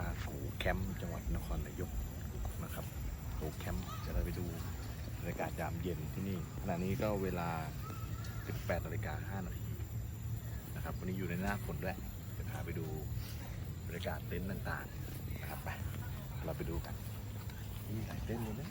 าโขแคมป์จังหวัดนครนายกนะครับโขแคมป์จะได้ไปดูบรรยากาศยามเย็นที่นี่ขณะนี้ก็เวลา 18นาฬิกา5นาทีนะครับวันนี้อยู่ในหน้าฝนด้วยจะพาไปดูบรรยากาศเต็นท์ต่างๆนะครับไปเราไปดูกันนี่หลายเต็นท์เลยนะ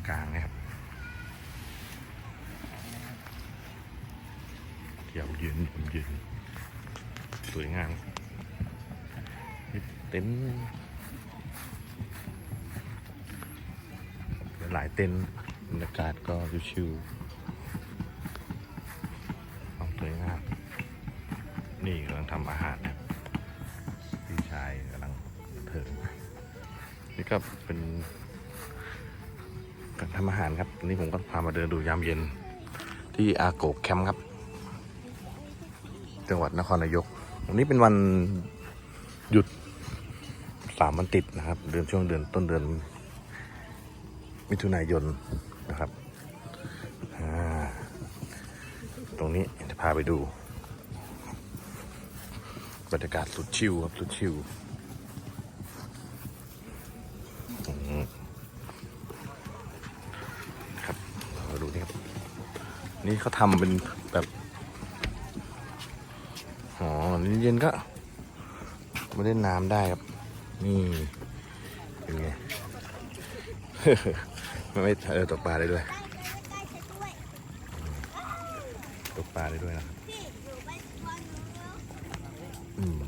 กำลังกลางนะครับเดี่ยวยืนผมยืนสวยงามเต็นหลายเต็นบรรยากาศก็ชิวๆความสวยงาม นี่กำลังทำอาหารนะพี่ชายกำลังเถิงนี่ก็เป็น การทำอาหารครับนนี้ผมก็พามาเดินดูยามเย็น ที่อาโกกแคมป์ครับ จังหวัดนครนายก วันนี้เป็นวันหยุดสามวันติดนะครับ เดือนช่วงเดือนต้นเดือน มิถุนายนนะครับตรงนี้จะพาไปดู บรรยากาศสุดชิลครับ สุดชิล นี่เขาทำเป็นแบบอ๋อนี่เย็นก็มาเล่นน้ำได้ครับ นี่เป็นไงไม่ไม่เออตกปลาได้ด้วยตกปลาได้ด้วยนะครับอืม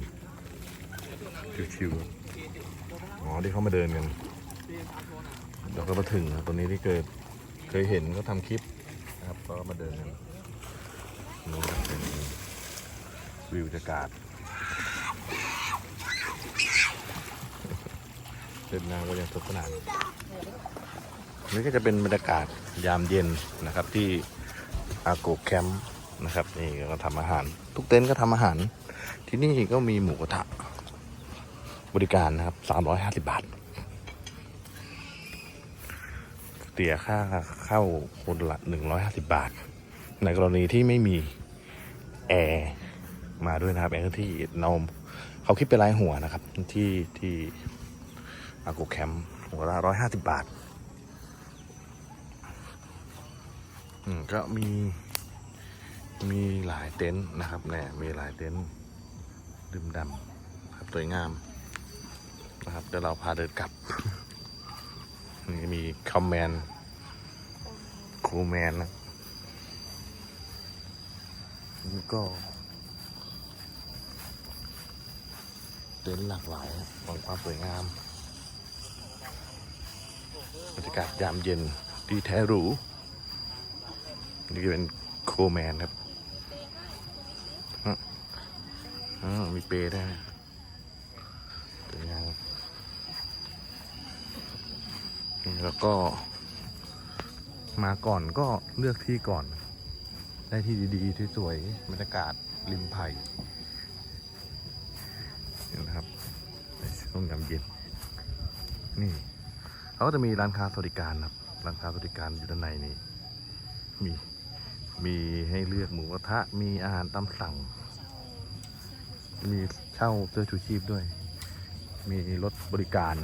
ชิวๆอ๋อที่เขามาเดินกันเราก็มาถึงนะตรงนี้ที่เกิดเคยเห็นเขาทำคลิป นครับก็มาเดินกันนี่ก็เป็นวิวบรรยากาศเดินน้ำก็ยังสนุกสนานนี่ก็จะเป็นบรรยากาศยามเย็นนะครับที่อาโกแคมป์นะครับนี่ก็ทำอาหาร ทุกเต็นท์ก็ทำอาหาร ที่นี่ก็มีหมูกระทะบริการนะครับ 350 บาทเสียค่าเข้าคนละหนึ่งร้อยห้าสิบบาท ในกรณีที่ไม่มีแอร์มาด้วยนะครับแอร์ที่เราเขาคิดเป็นรายหัวนะครับ ที่ที่อากูแคมป์หัวละร้อยห้าสิบบาท อืมก็มี มีหลายเต็นท์นะครับเนี่ยมีหลายเต็นท์ดื่มดำครับสวยงามนะครับเดี๋ยวเราพาเดินกลับ นี่มีคอมแมนครูแมนนะ ก็เต็นท์หลากหลายของความสวยงามบรรยากาศยามเย็นที่แท้หรูนี่เป็นโคแมนครับมีเปย์ได้วยนะสวยงามแล้วก็มาก่อนก็เลือกที่ก่อน ได้ที่ดีๆที่สวยบรรยากาศริมไผ่นี่นะครับในช่วงยามเย็นนี่เขาก็จะมีร้านค้าสวัสดิการนะครับร้านค้าสวัสดิการอยู่ด้านในนี้มีมีให้เลือกหมูกระทะมีอาหารตามสั่ง มีเช่าเสื้อชูชีพด้วย มีรถบริการ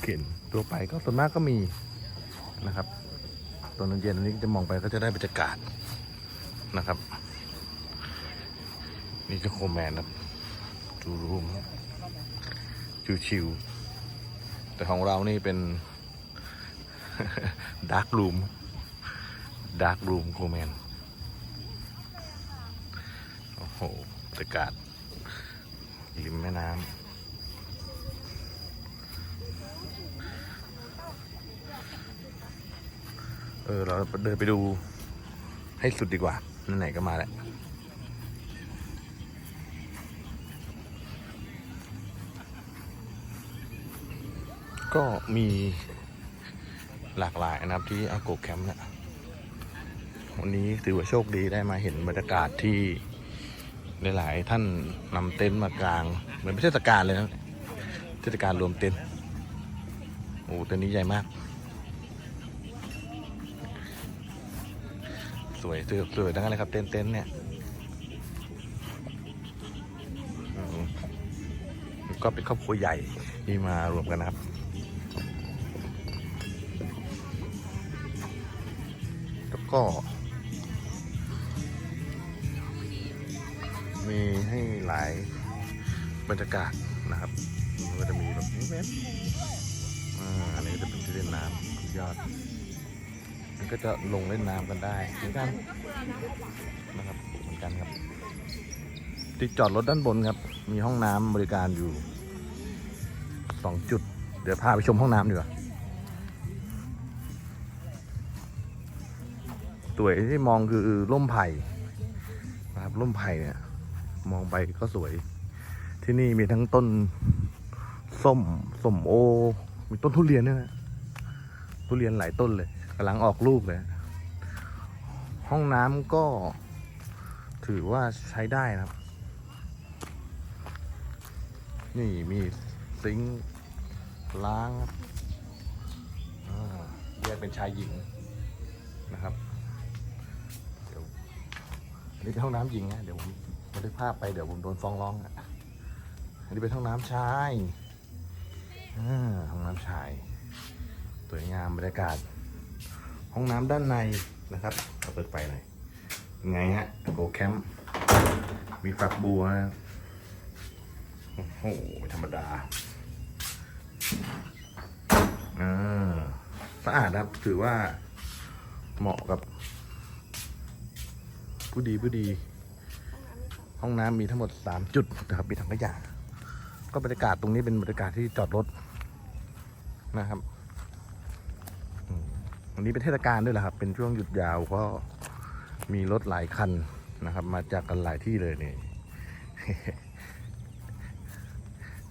เข็นตัวไปก็ส่วนมากก็มีนะครับ ตอนเย็นๆอันนี้จะมองไปก็จะได้บรรยากาศนะครับ นี่ก็โคแมนครับจูรูมชิวๆแต่ของเรานี่เป็นดาร์กรูมดาร์กรูมโคแมนโอ้โหบรรยากาศริมแม่น้ำ เออเราเดินไปดูให้สุดดีกว่าไหนๆก็มาแล้วก็มีหลากหลายนะครับที่อาโกแคมป์นี่ยวันนี้ถือว่าโชคดีได้มาเห็นบรรยากาศที่หลายๆท่านนำเต็นท์มากลาง เหมือนเป็นเทศกาลเลยนะเทศกาลรวมเต็นท์โอ้เต็นท์นี้ใหญ่มาก สวยสวยสวยทั้งนั้นเลยครับเต็นเต็นท์เนี่ยก็เป็นครอบครัวใหญ่ที่มารวมกันนะครับแล้วก็ มีให้หลายบรรยากาศนะครับมันก็จะมีแบบนี้เว้นอ่าอันนี้จะเป็นที่เล่นน้ำยอด มันก็จะลงเล่นน้ำกันได้เหมือนกันนะครับเหมือนกันครับ ที่จอดรถด้านบนครับ มีห้องน้ำบริการอยู่สองจุด เดี๋ยวพาไปชมห้องน้ำดีกว่าสวยที่มองคือร่มไผ่นะครับร่มไผ่เนี่ย มองไปก็สวย ที่นี่มีทั้งต้นส้มส้มโอ มีต้นทุเรียนด้วยนะทุเรียนหลายต้นเลย กำลังออกลูกเลย ห้องน้ำก็ถือว่าใช้ได้นะครับ นี่มีซิงค์ล้างแยกเป็นชายหญิงนะครับ เดี๋ยวอันนี้เป็นห้องน้ำหญิงนะเดี๋ยวผมบันทึกภาพไปเดี๋ยวผมโดนฟ้องร้องอะอันนี้เป็นห้องน้ำชายห้องน้ำชายสวยงามบรรยากาศ ห้องน้ำด้านในนะครับเราเปิดไฟหน่อยเป็นไงฮะโกแคมป์มีฝักบัวโอ้โหไม่ธรรมดาอ่าสะอาดครับถือว่าเหมาะกับ ผู้ดีผู้ดี ห้องน้ำมีทั้งหมด 3 จุดนะครับมีถังขยะก็บรรยากาศตรงนี้เป็นบรรยากาศที่จอดรถนะครับ วันนี้เป็นเทศกาลด้วยแหละครับ เป็นช่วงหยุดยาวก็มีรถหลายคันนะครับ มาจากกันหลายที่เลยนี่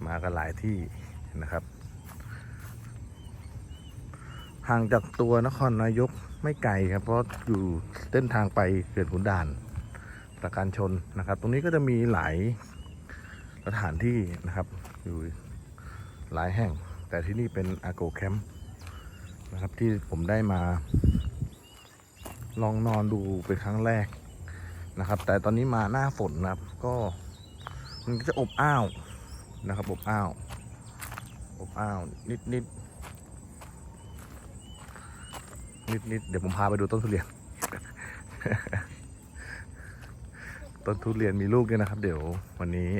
มากันหลายที่นะครับ ห่างจากตัวนครนายกไม่ไกลครับ เพราะอยู่เส้นทางไปเขื่อนขุนด่านประการชนนะครับ ตรงนี้ก็จะมีหลายสถานที่นะครับ อยู่หลายแห่ง แต่ที่นี่เป็นอาโกแคมป์ นะครับที่ผมได้มา ลองนอนดูเป็นครั้งแรกนะครับ แต่ตอนนี้มาหน้าฝนนะครับ ก็มันก็จะอบอ้าวนะครับ อบอ้าว อบอ้าวนิดนิดนิดนิดเดี๋ยวผมพาไปดูต้นทุเรียน ต้นทุเรียนมีลูกด้วยนะครับ เดี๋ยววันนี้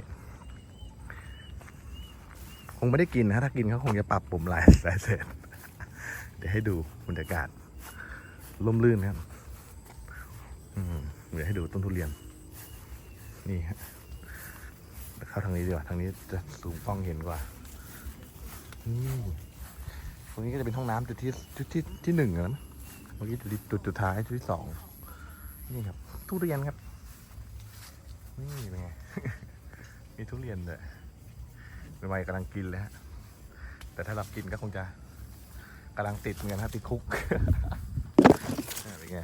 คงไม่ได้กินนะถ้ากินเขาคงจะปรับปุ่มลายสายเศษ เดี๋ยวให้ดูบรรยากาศล่มลื่นครับเดี๋ยวให้ดูต้นทุเรียน นี่ฮะเข้าทางนี้ดีกว่า ทางนี้จะสูงฟ้องเห็นกว่านี่ตรงนี้ก็จะเป็นห้องน้ำจุดที่จุดที่ที่หนึ่งอะนะเมื่อกี้จุดจุดสุดท้ายจุดที่สองนี่ครับ ทุเรียนครับ นี่เป็นไง มีทุเรียนเลยเป็นวัยกำลังกินเลยฮะ แต่ถ้ารับกินก็คงจะ กำลังติดเหมือนกันฮะติดคุกอ่าเป็นไง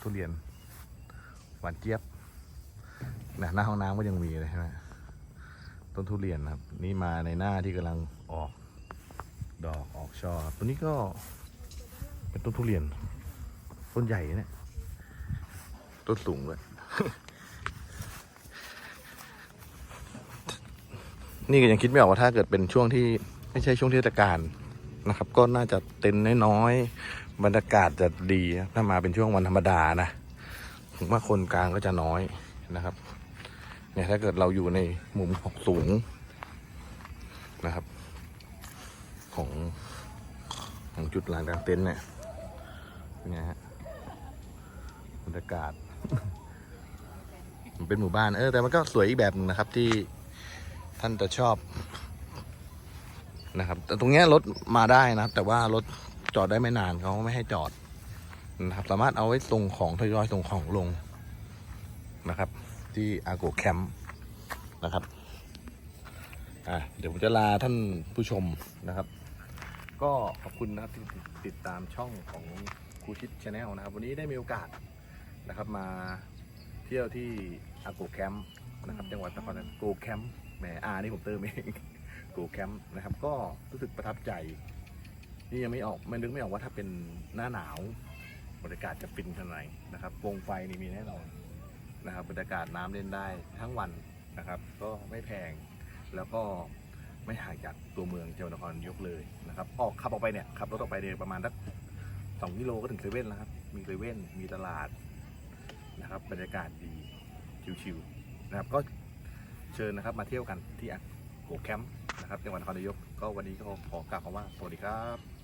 ทุเรียนหวานเจี๊ยบนะหน้าห้องน้ำก็ยังมีเลยใช่ไหมต้นทุเรียนครับ นี่มาในหน้าที่กำลังออกดอกออกช่อตัวนี้ก็เป็นต้นทุเรียน ต้นใหญ่นะเนี่ยต้นสูงเลยนี่ก็ยังคิดไม่ออกว่าถ้าเกิดเป็นช่วงที่ไม่ใช่ช่วงเทศกาล นะครับ ก็น่าจะเต็นน้อยๆบรรยากาศจะดีถ้ามาเป็นช่วงวันธรรมดานะผมว่าคนกลางก็จะน้อยนะครับ เนี่ยถ้าเกิดเราอยู่ในมุมของสูงนะครับ ของของจุดลานกลางเต็นท์เนี่ยเนไงฮะบรรยากาศมันเป็นหมู่บ้านเออแต่มันก็สวยอีกแบบนึงนะครับที่ท่านจะชอบ นะครับ แต่ตรงนี้รถมาได้นะครับ แต่ว่ารถจอดได้ไม่นานเขาไม่ให้จอดนะครับ สามารถเอาไว้ส่งของทยอยส่งของลงนะครับ ที่อาโกแคมป์นะครับอะเดี๋ยวผมจะลาท่านผู้ชมนะครับ ก็ขอบคุณนะครับที่ติดตามช่องของครูชิดชาแนลนะครับ วันนี้ได้มีโอกาสนะครับ มาเที่ยวที่อาโกแคมป์นะครับ จังหวัดนครโกแคมป์แหมอานี่ผมเติมเอง โกแคมป์นะครับ ก็รู้สึกประทับใจนี่ยังไม่ออกไม่นึกไม่ออกว่าถ้าเป็นหน้าหนาวบรรยากาศจะฟินขนาดไหนนะครับวงไฟนี่มีแน่นอนนะครับบรรยากาศน้ำเล่นได้ทั้งวันนะครับ ก็ไม่แพงแล้วก็ไม่ห่างจากตัวเมืองจังหวัดนครนยกเลยนะครับ ออกขับออกไปเนี่ยขับรถออกไปเนี่ยประมาณสักสองกิโลก็ถึงเซเว่นแล้วครับมีเซเว่นมีตลาดนะครับบรรยากาศดีชิวๆนะครับก็เชิญนะครับมาเที่ยวกันที่อ โกแคมป์นะครับจังหวัดนครนายกก็วันนี้ก็ขอกล่าวคำว่าสวัสดีครับ